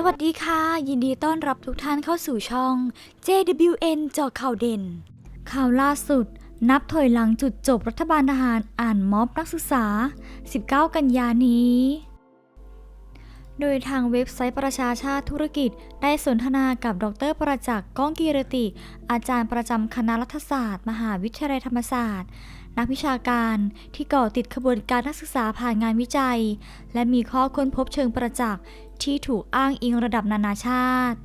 สวัสดีค่ะ ยินดีต้อนรับทุกท่านเข้าสู่ช่อง JWN จาะข่าวเด่น ข่าวล่าสุด นับถอยหลังจุดจบรัฐบาลทหารอ่านม็อบนักศึกษา 19 กันยานี้ โดยทางเว็บไซต์ประชาชาติธุรกิจ ได้สนทนากับดรประจักษ์ก้องกีรติ อาจารย์ประจำคณะรัฐศาสตร์ มหาวิทยาลัยธรรมศาสตร์ นักวิชาการที่ก่อติดขบวนการนักศึกษาผ่านงานวิจัย และมีข้อค้นพบเชิงประจักษ์ ที่ถูกอ้างอิงระดับนานาชาติ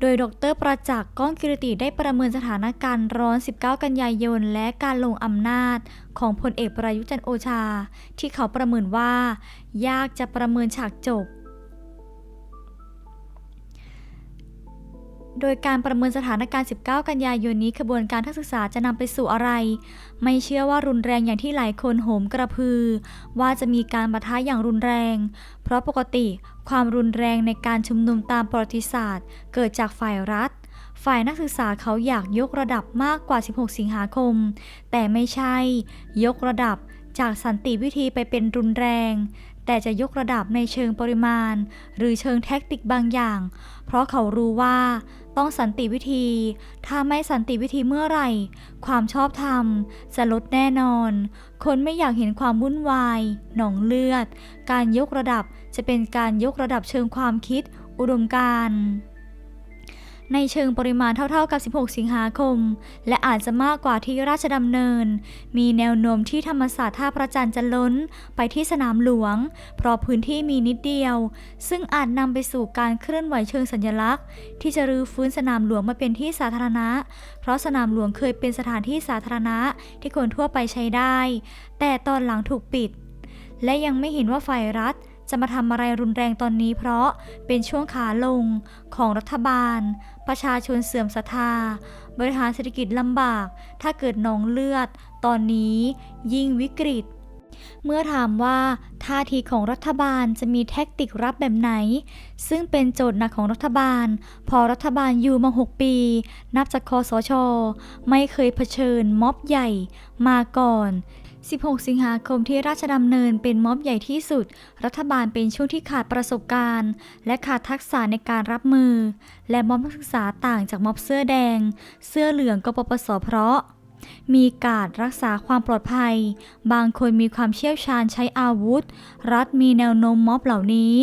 โดยดรประจักษ์ก้องกิรติได้ประเมินสถานการณ์ร้อน 19 กันยายน และการลงอำนาจของพลเอกประยุจันโอชา ที่เขาประเมินว่า ยากจะประเมินฉากจบ โดยการประเมินสถานการณ์ 19 กันยายนนี้ขบวนการทักศึกษาจะนำไปสู่อะไร ไม่เชื่อว่ารุนแรงอย่างที่หลายคนโหมกระพือ ว่าจะมีการปะทะอย่างรุนแรง เพราะปกติความรุนแรงในการชุมนุมตามประวัติศาสตร์ เกิดจากฝ่ายรัฐ ฝ่ายนักศึกษาเขาอยากยกระดับมากกว่า 16 สิงหาคม แต่ไม่ใช่ ยกระดับจากสันติวิธีไปเป็นรุนแรง แต่จะยกระดับในเชิงปริมาณ หรือเชิงแท็กติกบางอย่าง เพราะเขารู้ว่าต้องสันติวิธี ถ้าไม่สันติวิธีเมื่อไหร่ ความชอบธรรมจะลดแน่นอน คนไม่อยากเห็นความวุ่นวาย หนองเลือด การยกระดับจะเป็นการยกระดับเชิงความคิด อุดมการณ์ ในเชิงปริมาณเท่าๆกับ 16 สิงหาคม และอาจจะมากกว่าที่ราชดำเนิน มีแนวโน้มที่ธรรมศาสตร์ท่าพระจันทร์จะล้นไปที่สนามหลวง เพราะพื้นที่มีนิดเดียว ซึ่งอาจนำไปสู่การเคลื่อนไหวเชิงสัญลักษณ์ ที่จะรื้อฟื้นสนามหลวงมาเป็นที่สาธารณะ เพราะสนามหลวงเคยเป็นสถานที่สาธารณะที่คนทั่วไปใช้ได้ แต่ตอนหลังถูกปิด และยังไม่เห็นว่าฝ่ายรัฐ จะมาทำอะไรรุนแรงตอนนี้เพราะเป็นช่วงขาลงของรัฐบาล ประชาชนเสื่อมศรัทธา บริหารเศรษฐกิจลำบาก ถ้าเกิดนองเลือด ตอนนี้ยิ่งวิกฤต เมื่อถามว่าท่าทีของรัฐบาลจะมีแท็กติกรับแบบไหน ซึ่งเป็นโจทย์หนักของรัฐบาล พอรัฐบาลอยู่มา 6 ปี นับจากคอสช ไม่เคยเผชิญม็อบใหญ่มาก่อน 16 สิงหาคมที่ราชดำเนินเป็นม็อบใหญ่ที่สุด รัฐบาลเป็นช่วงที่ขาดประสบการณ์ และขาดทักษะในการรับมือ และม็อบนักศึกษาต่างจากม็อบเสื้อแดง เสื้อเหลืองกปปสเพราะ มีการรักษาความปลอดภัย บางคนมีความเชี่ยวชาญใช้อาวุธ รัฐมีแนวโน้มม็อบเหล่านี้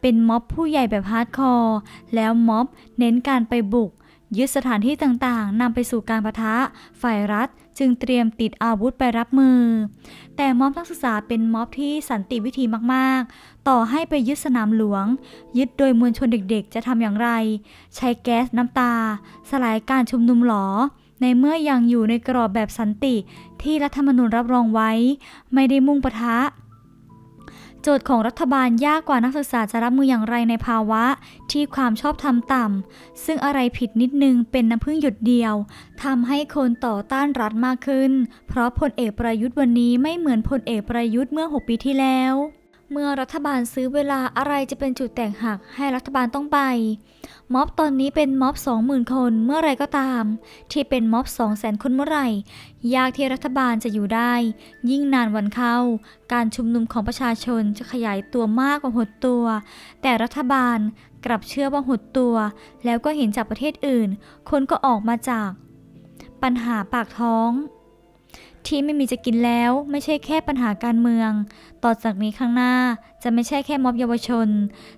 เป็นม็อบผู้ใหญ่แบบฮาร์ดคอร์ แล้วม็อบเน้นการไปบุก ยึดสถานที่ต่างๆนำไปสู่การประทะ ฝ่ายรัฐจึงเตรียมติดอาวุธไปรับมือ แต่ม็อบนักศึกษาเป็นม็อบที่สันติวิธีมากๆ ต่อให้ไปยึดสนามหลวง ยึดโดยมวลชนเด็กๆ จะทำอย่างไร ใช้แก๊สน้ำตา สลายการชุมนุมหรอ ในเมื่อยังอยู่ในกรอบแบบสันติที่รัฐธรรมนูญรับรองไว้ ไม่ได้มุ่งปะทะ โจทย์ของรัฐบาลยากกว่านักศึกษาจะรับมืออย่างไรในภาวะที่ความชอบธรรมต่ำ ซึ่งอะไรผิดนิดนึงเป็นน้ำพึ่งหยดเดียวทำให้คนต่อต้านรัฐมากขึ้น เพราะพลเอกประยุทธ์วันนี้ไม่เหมือนพลเอกประยุทธ์เมื่อ 6 ปีที่แล้ว เมื่อรัฐบาลซื้อเวลาอะไรจะเป็นจุดแตกหักให้รัฐบาลต้องไป ม็อบตอนนี้เป็นม็อบ20,000 คนเมื่อไรก็ตาม ที่เป็นม็อบ200,000 คนเมื่อไรยากที่รัฐบาลจะอยู่ได้ ยิ่งนานวันเข้า การชุมนุมของประชาชนจะขยายตัวมากกว่าหดตัว แต่รัฐบาลกลับเชื่อว่าหดตัว แล้วก็เห็นจากประเทศอื่น คนก็ออกมาจาก ปัญหาปากท้อง ที่ไม่มีจะกินแล้วไม่ใช่แค่ปัญหาการเมือง ต่อจากนี้ข้างหน้าจะไม่ใช่แค่ม็อบเยาวชน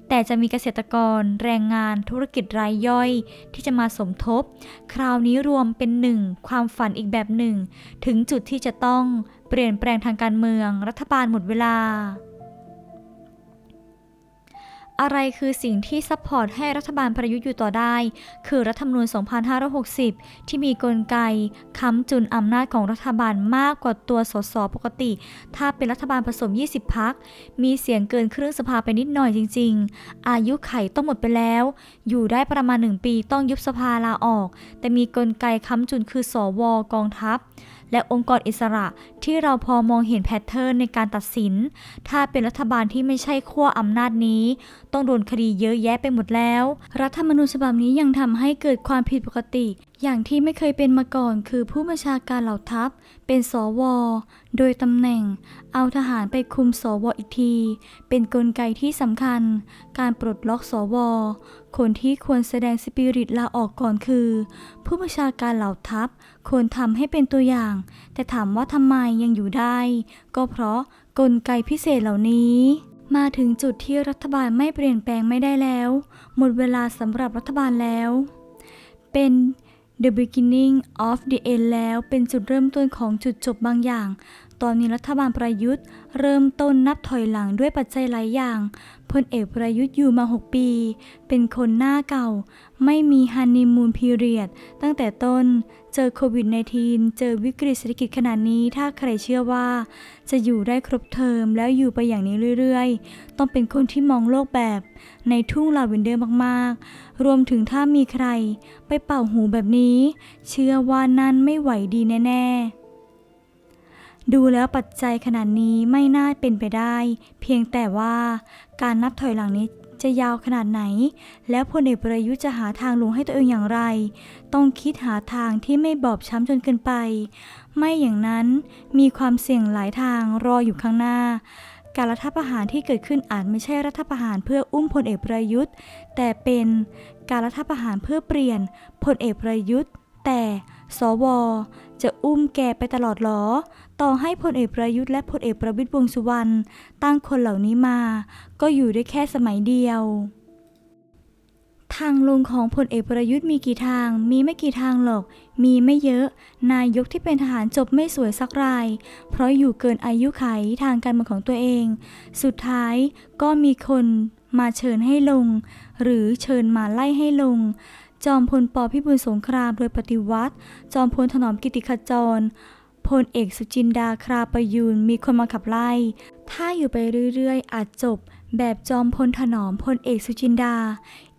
แต่จะมีเกษตรกร แรงงานธุรกิจรายย่อย ที่จะมาสมทบ คราวนี้รวมเป็นหนึ่งความฝันอีกแบบหนึ่ง ถึงจุดที่จะต้องเปลี่ยนแปลงทางการเมือง รัฐบาลหมดเวลา อะไรคือสิ่งที่ซัพพอร์ตให้รัฐบาลประยุทธ์อยู่ต่อได้ คือรัฐธรรมนูญ 2560 ที่มีกลไกค้ำจุนอำนาจของรัฐบาลมากกว่าตัวสสปกติ ถ้าเป็นรัฐบาลผสม 20 พัก มีเสียงเกินครึ่งสภาไปนิดหน่อยจริง ๆ อายุไขต้องหมดไปแล้ว อยู่ได้ประมาณ 1 ปีต้องยุบสภาลาออก แต่มีกลไกค้ำจุนคือสวกองทัพ และองค์กรอิสระที่เราพอมองเห็นแพทเทิร์นในการตัดสิน ถ้าเป็นรัฐบาลที่ไม่ใช่ขั้วอำนาจนี้ ต้องโดนคดีเยอะแยะไปหมดแล้ว รัฐธรรมนูญฉบับนี้ยังทำให้เกิดความผิดปกติ อย่างที่ไม่เคยเป็นมาก่อนคือผู้บัญชาการเหล่าทัพ เป็นสว โดยตำแหน่ง เอาทหารไปคุมสวอีกที เป็นนกลไกที่สำคัญ การปลดล็อกสว คนที่ควรแสดงสปิริตลาออกก่อนคือ ผู้บัญชาการเหล่าทัพควรทำให้เป็นตัวอย่าง แต่ถามว่าทำไมยังอยู่ได้ ก็เพราะกลไกพิเศษเหล่านี้มาถึงจุดที่รัฐบาลไม่เปลี่ยนแปลงไม่ได้แล้ว หมดเวลาสำหรับรัฐบาลแล้ว เป็น the beginning of the end แล้วเป็นจุดเริ่มต้นของจุดจบบางอย่าง ตอนนี้รัฐบาลประยุทธ์ เริ่มต้นนับถอยหลังด้วยปัจจัยหลายอย่างพลเอกประยุทธ์อยู่มา 6 ปี เป็นคนหน้าเก่า ไม่มีฮันนีมูนพีเรียด ตั้งแต่ต้น เจอโควิด -19 เจอวิกฤตเศรษฐกิจขนาดนี้ ถ้าใครเชื่อว่า จะอยู่ได้ครบเทอมแล้วอยู่ไปอย่างนี้เรื่อยๆ ต้องเป็นคนที่มองโลกแบบ ในทุ่งลาเวนเดอร์มากๆ รวมถึงถ้ามีใคร ไปเป่าหูแบบนี้ เชื่อว่านั่นไม่ไหวดีแน่ ๆ ดูแล้วปัจจัยขนาดนี้ไม่น่าเป็นไปได้ เพียงแต่ว่าการนับถอยหลังนี้จะยาวขนาดไหน แล้วพลเอกประยุทธ์จะหาทางลงให้ตัวเองอย่างไร ต้องคิดหาทางที่ไม่บอบช้ำจนเกินไป ไม่อย่างนั้นมีความเสี่ยงหลายทางรออยู่ข้างหน้า การรัฐประหารที่เกิดขึ้นอาจไม่ใช่รัฐประหารเพื่ออุ้มพลเอกประยุทธ์ แต่เป็นการรัฐประหารเพื่อเปลี่ยนพลเอกประยุทธ์ แต่สวจะอุ้มแกไปตลอดหรอ ต่อให้พลเอกประยุทธ์และพลเอกประวิตรวงสุวรรณตั้งคนเหล่านี้มา ก็อยู่ได้แค่สมัยเดียว ทางลงของพลเอกประยุทธ์มีกี่ทาง มีไม่กี่ทางหรอก มีไม่เยอะ นายกที่เป็นทหารจบไม่สวยสักราย เพราะอยู่เกินอายุไขทางการเมืองของตัวเอง สุดท้ายก็มีคนมาเชิญให้ลง หรือเชิญมาไล่ให้ลง จอมพลปพิบูลสงครามโดยปฏิวัติ จอมพลถนอมกิติขจร พลเอกสุจินดาคราประยูนมีคนมาขับไล่ ถ้าอยู่ไปเรื่อยๆ อาจจบ แบบจอมพลถนอมพลเอกสุจินดา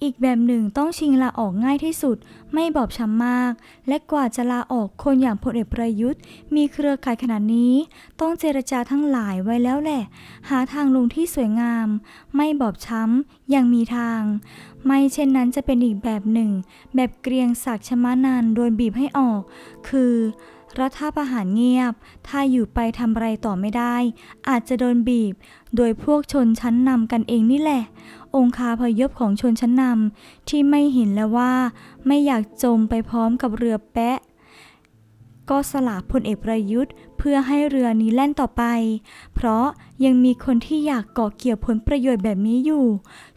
อีกแบบหนึ่งต้องชิงลาออกง่ายที่สุด ไม่บอบช้ำมาก และกว่าจะลาออกคนอย่างพลเอกประยุทธ์ มีเครือข่ายขนาดนี้ ต้องเจรจาทั้งหลายไว้แล้วแหละ หาทางลงที่สวยงาม ไม่บอบช้ำยังมีทาง ไม่เช่นนั้นจะเป็นอีกแบบหนึ่ง แบบเกรียงศักดิ์ชมานันโดนบีบให้ออก คือ รัฐประหารเงียบ ถ้าอยู่ไปทำอะไรต่อไม่ได้ อาจจะโดนบีบ โดยพวกชนชั้นนำกันเองนี่แหละ องคาพยพของชนชั้นนำที่ไม่เห็นแล้วว่า ไม่อยากจมไปพร้อมกับเรือแปะ ก็สละพลเอกประยุทธ์ เพื่อให้เรือนี้แล่นต่อไป เพราะยังมีคนที่อยากเกาะเกี่ยวผลประโยชน์แบบนี้อยู่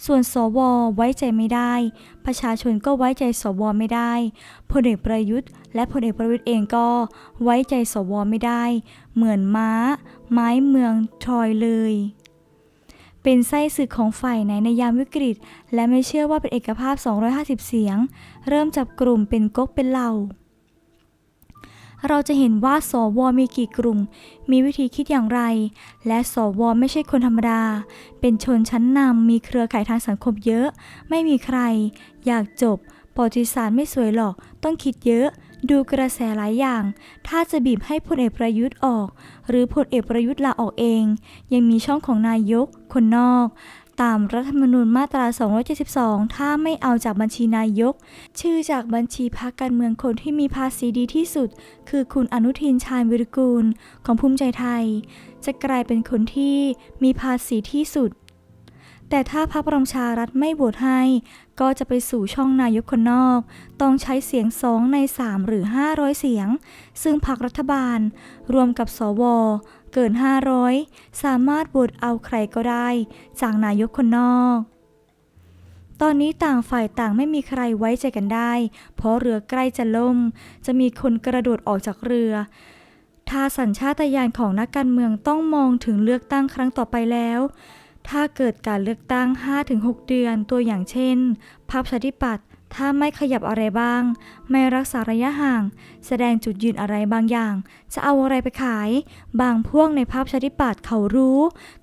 ส่วนสวไว้ใจไม่ได้ ประชาชนก็ไว้ใจสวไม่ได้พลเอกประยุทธ์ และพลเอกประวิตยเองก็ไว้ใจสวไม่ได้ เหมือนม้า ไม้เมืองทรอยเลยเป็นไส้ศึกของฝ่ายไหนในยามวิกฤต และไม่เชื่อว่าเป็นเอกภาพ 250 เสียง เริ่มจับกลุ่มเป็นก๊กเป็นเหล่า เราจะเห็นว่าสวมีกี่กลุ่ม มีวิธีคิดอย่างไร และสวไม่ใช่คนธรรมดา เป็นชนชั้นนำมีเครือข่ายทางสังคมเยอะ ไม่มีใคร อยากจบประวัติศาสตร์ไม่สวยหรอก ต้องคิดเยอะ ดูกระแสหลายอย่าง ถ้าจะบีบให้พลเอกประยุทธ์ออก หรือพลเอกประยุทธ์ลาออกเอง ยังมีช่องของนายก คนนอก ตามรัฐธรรมนูญมาตรา 272 ถ้าไม่เอาจากบัญชีนายก ชื่อจากบัญชีพรรคการเมืองคนที่มีภาษีดีที่สุด คือคุณอนุทินชาญวิรุกูล ของภูมิใจไทย จะกลายเป็นคนที่มีภาษีที่สุด แต่ถ้าพรรคพลังประชารัฐไม่โหวตให้ ก็จะไปสู่ช่องนายกคนนอก ต้องใช้เสียง2ใน 3 หรือ 500 เสียง ซึ่งพรรครัฐบาล รวมกับสว เกิน 500 สามารถโหวตเอาใครก็ได้ จากนายกคนนอก ตอนนี้ต่างฝ่ายต่างไม่มีใครไว้ใจกันได้ เพราะเรือใกล้จะล่ม จะมีคนกระโดดออกจากเรือถ้าสัญชาตญาณของนักการเมืองต้องมองถึงเลือกตั้งครั้งต่อไปแล้ว ถ้าเกิดการเลือกตั้ง 5-6 เดือนตัวอย่างเช่นพรรคประชาธิปัตย์ ถ้าไม่ขยับอะไรบ้าง ไม่รักษาระยะห่าง แสดงจุดยืนอะไรบางอย่าง จะเอาอะไรไปขาย บางพวกในพรรคประชาธิปัตย์เขารู้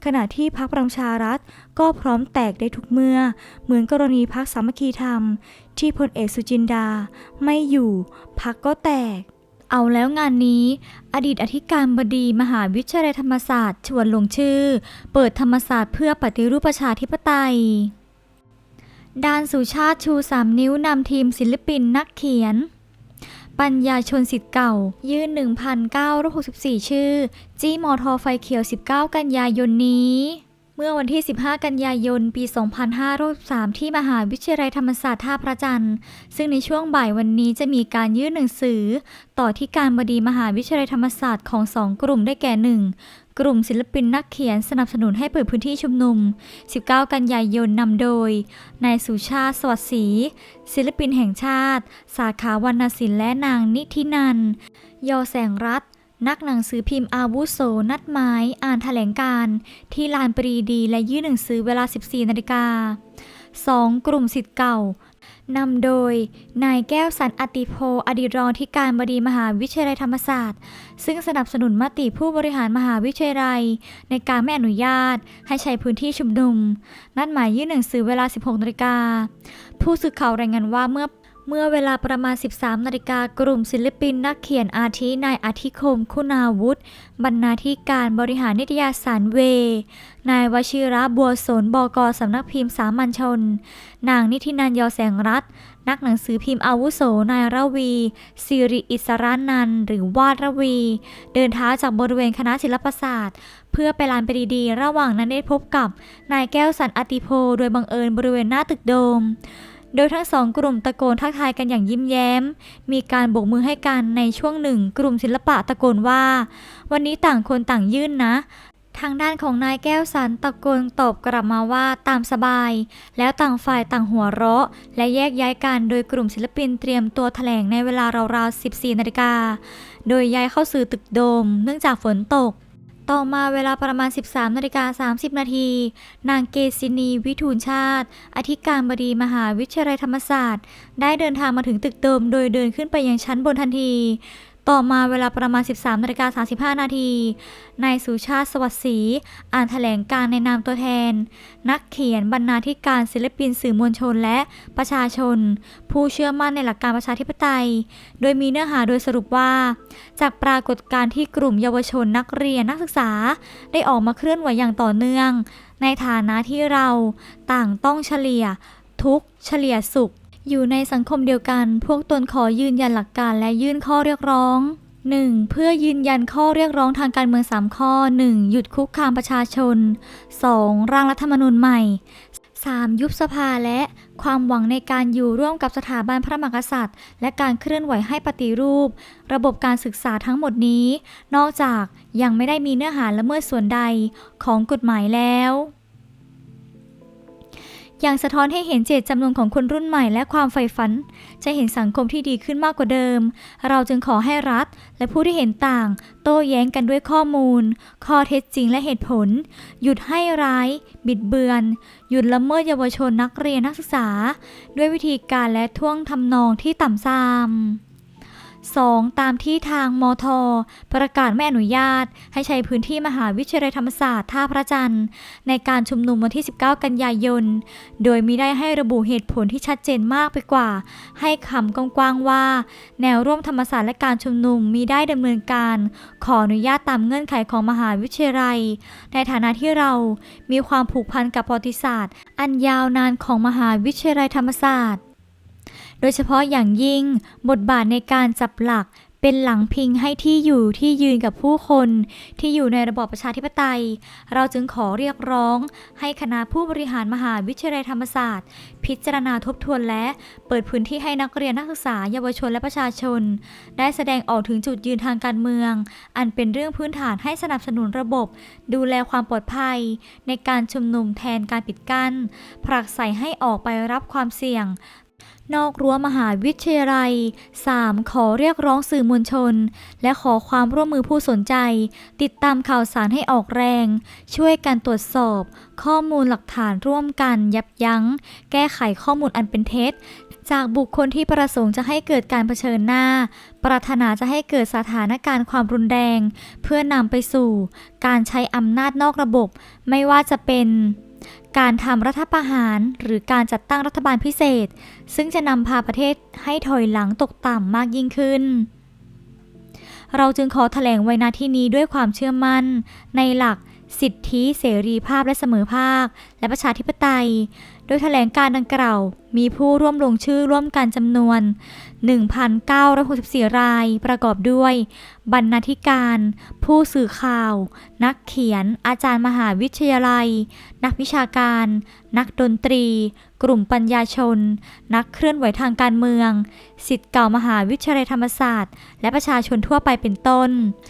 ขณะที่พรรคประชารัฐก็พร้อมแตกได้ทุกเมื่อ เหมือนกรณีพรรคสามัคคีธรรม ที่พลเอกสุจินดา ไม่อยู่พรรคก็แตก เอาแล้วงานนี้ อดีตอธิการบดีมหาวิทยาลัยธรรมศาสตร์ ชวนลงชื่อ เปิดธรรมศาสตร์เพื่อปฏิรูปประชาธิปไตย ดานสุชาติชูสามนิ้วนำทีมศิลปินนักเขียน ปัญญาชนสิทธิ์เก่า ยื่น 1,964 ชื่อ จี้มอทอไฟเขียว 19 กันยายนนี้ เมื่อวันที่ 15 กันยายน ปี 2563 ที่มหาวิทยาลัยธรรมศาสตร์ท่าพระจันทร์ ซึ่งในช่วงบ่ายวันนี้จะมีการยื่นหนังสือ ต่อที่การบดีมหาวิทยาลัยธรรมศาสตร์ของสองกลุ่มได้แก่ 1. กลุ่มศิลปินนักเขียนสนับสนุนให้เปิดพื้นที่ชุมนุม 19 กันยายนนำโดย นายสุชาติสวัสดิ์ศรีศิลปินแห่งชาติ สาขาวรรณศิลป์และนางนิธินัน ยอแสงรัตนักหนังสือพิมพ์อาวุโส นัดหมาย อ่านแถลงการ ที่ลานปรีดี และยื่นหนังสือเวลา 14 นาฬิกา 2. กลุ่มสิทธิ์เก่า นำโดย นายแก้วสันอติโพ อดีตรองที่การบดีมหาวิทยาลัยธรรมศาสตร์ ซึ่งสนับสนุนมติผู้บริหารมหาวิทยาลัย ในการไม่อนุญาต ให้ใช้พื้นที่ชุมนุม นัดหมายยื่นหนังสือเวลา 16นาฬิกาผู้สื่อข่าวรายงานว่าเมื่อ เมื่อเวลาประมาณ 13 นาฬิกากลุ่มศิลปินนักเขียนอาทินายอาทิคม คุณาวุฒิบรรณาธิการบริหารนิตยสารเว นายวชิระบัวสนบกสำนักพิมพ์สามัญชน นางนิธินันยอแสงรัตน์นักหนังสือพิมพ์อาวุโสนายระวีสิริอิสรานันหรือวาดระวี เดินเท้าจากบริเวณคณะศิลปศาสตร์ เพื่อไปลานปรีดี ระหว่างนั้นได้พบกับนายแก้วสันอติโพ โดยบังเอิญบริเวณหน้าตึกโดม โดยทั้งสองกลุ่มตะโกนทักทายกันอย่างยิ้มแย้ม มีการโบกมือให้กันในช่วงหนึ่ง กลุ่มศิลปะตะโกนว่า วันนี้ต่างคนต่างยื่นนะทางด้านของนายแก้วสันตะโกนตอบกลับมาว่าตามสบาย แล้วต่างฝ่ายต่างหัวเราะ และแยกย้ายกันโดยกลุ่มศิลปินเตรียมตัวแถลงในเวลาราวๆ 14 นาฬิกา โดยย้ายเข้าสู่ตึกโดม เนื่องจากฝนตก ต่อมาเวลาประมาณ 13นาฬิกา30 นาที นางเกษินีวิทูลชาติ อธิการบดีมหาวิทยาลัยธรรมศาสตร์ ได้เดินทางมาถึงตึกโดมโดยเดินขึ้นไปยังชั้นบนทันที ต่อมาเวลาประมาณ 13นาฬิกา35 นาที นายสุชาติสวัสดิ์ศรีอ่านแถลงการในนามตัวแทน นักเขียนบรรณาธิการศิลปินสื่อมวลชนและประชาชน ผู้เชื่อมั่นในหลักการประชาธิปไตย โดยมีเนื้อหาโดยสรุปว่า จากปรากฏการณ์ที่กลุ่มเยาวชนนักเรียนนักศึกษา ได้ออกมาเคลื่อนไหวอย่างต่อเนื่อง ในฐานะที่เราต่างต้องเฉลี่ยทุกเฉลี่ยสุข อยู่ในสังคมเดียวกัน พวกตนขอยืนยันหลักการและยื่นข้อเรียกร้อง 1. เพื่อยืนยันข้อเรียกร้องทางการเมือง 3 ข้อ 1. หยุดคุกคามประชาชน 2. ร่างรัฐธรรมนูญใหม่ 3. ยุบสภาและความหวังในการอยู่ร่วมกับสถาบันพระมหากษัตริย์ และการเคลื่อนไหวให้ปฏิรูป ระบบการศึกษาทั้งหมดนี้ นอกจากยังไม่ได้มีเนื้อหาละเมิดส่วนใดของกฎหมายแล้ว อย่างสะท้อนให้เห็นเจตจำนงของคนรุ่นใหม่และความใฝ่ฝัน จะเห็นสังคมที่ดีขึ้นมากกว่าเดิม เราจึงขอให้รัฐ และผู้ที่เห็นต่าง โต้แย้งกันด้วยข้อมูล ข้อเท็จจริงและเหตุผล หยุดให้ร้าย บิดเบือน หยุดละเมิดเยาวชนนักเรียนนักศึกษา ด้วยวิธีการและท่วงทำนองที่ต่ำซาม 2. ตามที่ทางมท ประกาศไม่อนุญาต ให้ใช้พื้นที่มหาวิทยาลัยธรรมศาสตร์ท่าพระจันทร์ ในการชุมนุมวันที่ 19 กันยายน โดยมิได้ให้ระบุเหตุผลที่ชัดเจนมากไปกว่า ให้คำกว้างๆว่า แนวร่วมธรรมศาสตร์และการชุมนุมมีได้ดำเนินการ ขออนุญาตตามเงื่อนไขของมหาวิทยาลัย ในฐานะที่เรามีความผูกพันกับประวัติศาสตร์ อันยาวนานของมหาวิทยาลัยธรรมศาสตร์ โดยเฉพาะอย่างยิ่ง บทบาทในการจับหลักเป็นหลังพิงให้ที่อยู่ที่ยืนกับผู้คนที่อยู่ในระบอบประชาธิปไตย เราจึงขอเรียกร้อง ให้คณะผู้บริหารมหาวิทยาลัยธรรมศาสตร์ พิจารณาทบทวนและเปิดพื้นที่ให้นักเรียนนักศึกษาเยาวชนและประชาชน ได้แสดงออกถึงจุดยืนทางการเมือง อันเป็นเรื่องพื้นฐานให้สนับสนุนระบบ ดูแลความปลอดภัย ในการชุมนุมแทนการปิดกั้นผลักใส่ให้ออกไปรับความเสี่ยง นอกรั้วมหาวิทยาลัย 3. ขอเรียกร้องสื่อมวลชน และขอความร่วมมือผู้สนใจ ติดตามข่าวสารให้ออกแรง ช่วยกันตรวจสอบ ข้อมูลหลักฐานร่วมกัน ยับยั้ง แก้ไขข้อมูลอันเป็นเท็จ จากบุคคลที่ประสงค์จะให้เกิดการเผชิญหน้า ปรารถนาจะให้เกิดสถานการณ์ความรุนแรง เพื่อนำไปสู่ การใช้อำนาจนอกระบบ ไม่ว่าจะเป็น การทำรัฐประหารหรือการจัดตั้งรัฐบาลพิเศษ ซึ่งจะนำพาประเทศให้ถอยหลังตกต่ำมากยิ่งขึ้น เราจึงขอแถลงไว้ณที่นี้ด้วยความเชื่อมั่น ในหลักสิทธิเสรีภาพและเสมอภาค และประชาธิปไตย โดยแถลงการดังกล่าว มีผู้ร่วมลงชื่อร่วมกันจำนวน 1,964 ราย ประกอบด้วย บรรณาธิการ ผู้สื่อข่าว นักเขียน อาจารย์มหาวิทยาลัย นักวิชาการ นักดนตรี กลุ่มปัญญาชน นักเคลื่อนไหวทางการเมือง สิทธิ์เก่ามหาวิทยาลัยธรรมศาสตร์ และประชาชนทั่วไปเป็นต้น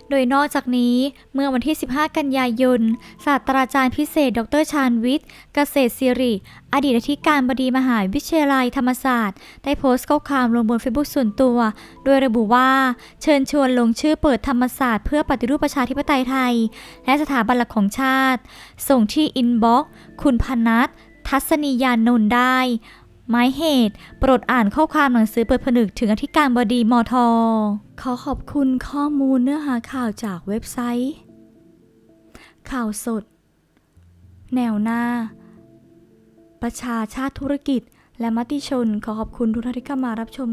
โดยนอกจากนี้เมื่อวันที่ 15 กันยายน ศาสตราจารย์พิเศษ ดรชาญวิทย์ เกษตรศิริ อดีตอธิการบดีมหาวิทยาลัยธรรมศาสตร์ ได้โพสต์ข้อความลงบนเฟซบุ๊กส่วนตัว โดยระบุว่า เชิญชวนลงชื่อเปิดธรรมศาสตร์เพื่อปฏิรูปประชาธิปไตยไทย และสถาบันหลักของชาติ ส่งที่อินบ็อกซ์คุณพนัททัศนียานนท์ได้หมายเหตุ โปรดอ่านข้อความหนังสือเปิดผนึกถึงอธิการบดีมท ขอขอบคุณข้อมูลเนื้อหาข่าวจากเว็บไซต์ ข่าวสด แนวหน้า ประชาชาติธุรกิจ และมติชนขอขอบคุณทุกท่านที่เข้ามารับชม